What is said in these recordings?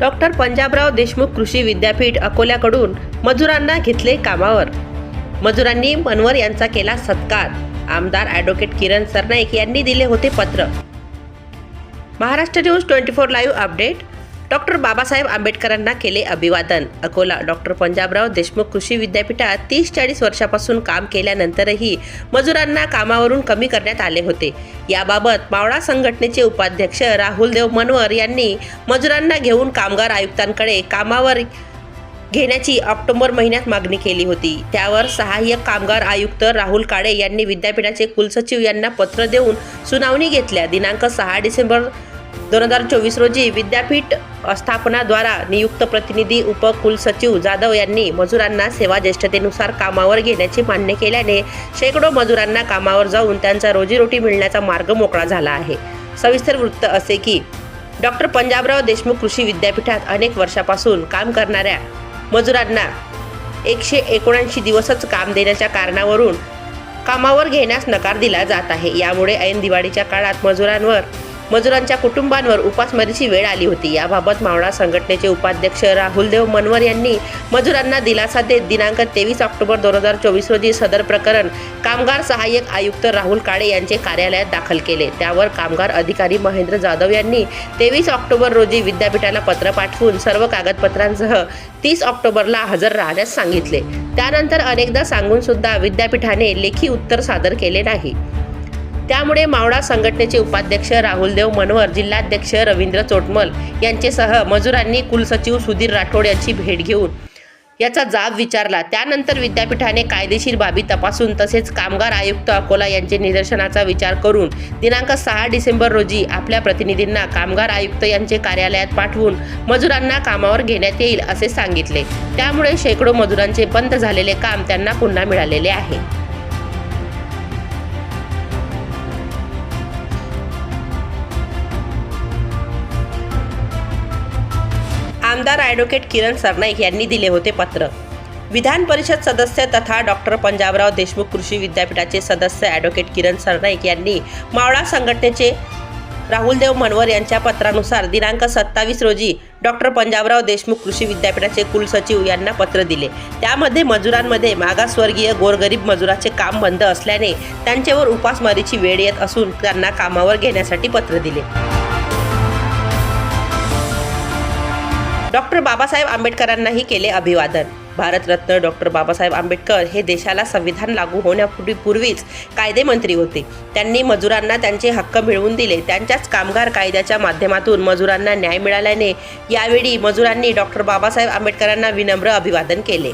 Doctor Panjabrao Deshmukh कृषी विद्यापीठ अकोल्याकडून मजुरांना घेतले कामावर. मजुरांनी मनवर यांचा केला सत्कार. आमदार ॲडव्होकेट किरण सरनाईक यांनी दिले होते पत्र. Maharashtra news twenty four live update doctor Babasaheb आंबेडकरांना केले अभिवादन. अकोला डॉक्टर पंजाबराव देशमुख कृषी विद्यापीठात तीस चाळीस वर्षापासून काम केल्यानंतरही मजुरांना कामावरून कमी करण्यात आले होते. याबाबत मावळा संघटनेचे उपाध्यक्ष राहुल देव मनवर यांनी मजुरांना घेऊन कामगार आयुक्तांकडे कामावर घेण्याची ऑक्टोबर महिन्यात मागणी केली होती. त्यावर सहाय्यक कामगार आयुक्त राहुल काळे यांनी विद्यापीठाचे कुलसचिव यांना पत्र देऊन सुनावणी घेतल्या. दिनांक सहा डिसेंबर दोन हजार चोवीस रोजी विद्यापीठ स्थापनाद्वारा नियुक्त प्रतिनिधी उपकुलसचिव जाधव यांनी मजुरांना सेवा ज्येष्ठतेनुसार कामावर घेण्याचे मान्य केल्याने शेकडो मजुरांना कामावर जाऊन त्यांचा रोजीरोटी मिळण्याचा मार्ग मोकळा झाला आहे. सविस्तर वृत्त असे की डॉक्टर पंजाबराव देशमुख कृषी विद्यापीठात अनेक वर्षापासून काम करणाऱ्या मजुरांना एकशे एकोणऐंशी दिवसच काम देण्याच्या कारणावरून कामावर घेण्यास नकार दिला जात आहे. यामुळे ऐन दिवाळीच्या काळात मजुरांवर मजुरांच्या कुटुंबांवर उपासमारीची वेळ आली होती. याबाबत मावळा संघटनेचे उपाध्यक्ष राहुल देव मनवर यांनी मजुरांना दिलासा देत दिनांक तेवीस ऑक्टोबर दोन हजार चोवीस रोजी सदर प्रकरण कामगार सहाय्यक आयुक्त राहुल काळे यांचे कार्यालयात दाखल केले. त्यावर कामगार अधिकारी महेंद्र जाधव यांनी तेवीस ऑक्टोबर रोजी विद्यापीठाला पत्र पाठवून सर्व कागदपत्रांसह तीस ऑक्टोबरला हजर राहण्यास सांगितले. त्यानंतर अनेकदा सांगून सुद्धा विद्यापीठाने लेखी उत्तर सादर केले नाही. त्यामुळे मावळा संघटनेचे उपाध्यक्ष राहुल देव मनवर जिल्हाध्यक्ष रवींद्र चोटमल यांचेसह मजुरांनी कुलसचिव सुधीर राठोड यांची भेट घेऊन याचा जाब विचारला. त्यानंतर विद्यापीठाने कायदेशीर बाबी तपासून तसेच कामगार आयुक्त अकोला यांचे निदर्शनाचा विचार करून दिनांक सहा डिसेंबर रोजी आपल्या प्रतिनिधींना कामगार आयुक्त यांचे कार्यालयात पाठवून मजुरांना कामावर घेण्यात येईल असे सांगितले. त्यामुळे शेकडो मजुरांचे बंद झालेले काम त्यांना पुन्हा मिळालेले आहे. आमदार ॲडव्होकेट किरण सरनाईक यांनी दिले होते पत्र. विधान परिषद सदस्य तथा डॉक्टर पंजाबराव देशमुख कृषी विद्यापीठाचे सदस्य ॲडव्होकेट किरण सरनाईक यांनी मावळा संघटनेचे राहुलदेव मनवर यांच्या पत्रानुसार दिनांक सत्तावीस रोजी डॉक्टर पंजाबराव देशमुख कृषी विद्यापीठाचे कुलसचिव यांना पत्र दिले. त्यामध्ये मजुरांमध्ये मागासवर्गीय गोरगरीब मजुराचे काम बंद असल्याने त्यांच्यावर उपासमारीची वेळ येत असून त्यांना कामावर घेण्यासाठी पत्र दिले. डॉक्टर बाबासाहेब आंबेडकरांनाही केले अभिवादन. भारतरत्न डॉक्टर बाबासाहेब आंबेडकर हे देशाला संविधान लागू होण्यापूर्वी पूर्वीच कायदेमंत्री होते. त्यांनी मजुरांना त्यांचे हक्क मिळवून दिले. त्यांच्याच कामगार कायद्याच्या माध्यमातून मजुरांना न्याय मिळाल्याने यावेळी मजुरांनी डॉक्टर बाबासाहेब आंबेडकरांना विनम्र अभिवादन केले.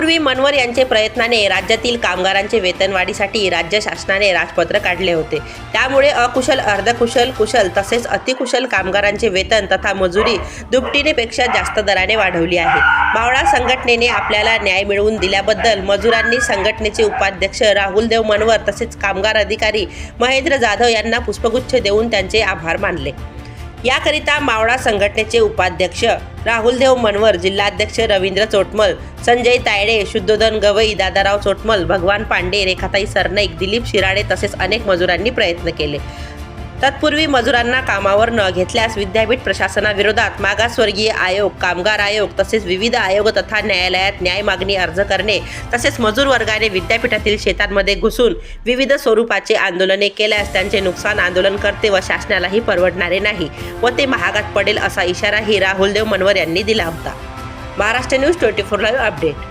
यापूर्वी मनवर यांचे प्रयत्नाने राज्यातील कामगारांचे वेतनवाढीसाठी राज्य शासनाने राजपत्र काढले होते. त्यामुळे अकुशल अर्धकुशल कुशल तसेच अतिकुशल कामगारांचे वेतन तथा मजुरी दुपटीनेपेक्षा जास्त दराने वाढवली आहे. मावळा संघटनेने आपल्याला न्याय मिळवून दिल्याबद्दल मजुरांनी संघटनेचे उपाध्यक्ष राहुल देव मनवर तसेच कामगार अधिकारी महेंद्र जाधव यांना पुष्पगुच्छ देऊन त्यांचे आभार मानले. याकरिता मावळा संघटनेचे उपाध्यक्ष राहुलदेव मनवर जिल्हाध्यक्ष रवींद्र चोटमल संजय तायडे शुद्धोधन गवई दादाराव चोटमल भगवान पांडे रेखाताई सरनाईक दिलीप शिराडे तसेच अनेक मजुरांनी प्रयत्न केले. तत्पूर्वी मजुरांना कामावर न घेतल्यास विद्यापीठ प्रशासनाविरोधात मागासवर्गीय आयोग कामगार आयोग तसेच विविध आयोग तथा न्यायालयात न्याय मागणी अर्ज करणे तसेच मजूर वर्गाने विद्यापीठातील शेतांमध्ये घुसून विविध स्वरूपाचे आंदोलने केल्यास त्यांचे नुकसान आंदोलनकर्ते व शासनालाही परवडणारे नाही व ते महागात पडेल असा इशाराही राहुलदेव मनवर यांनी दिला होता. Maharashtra news twenty four live update.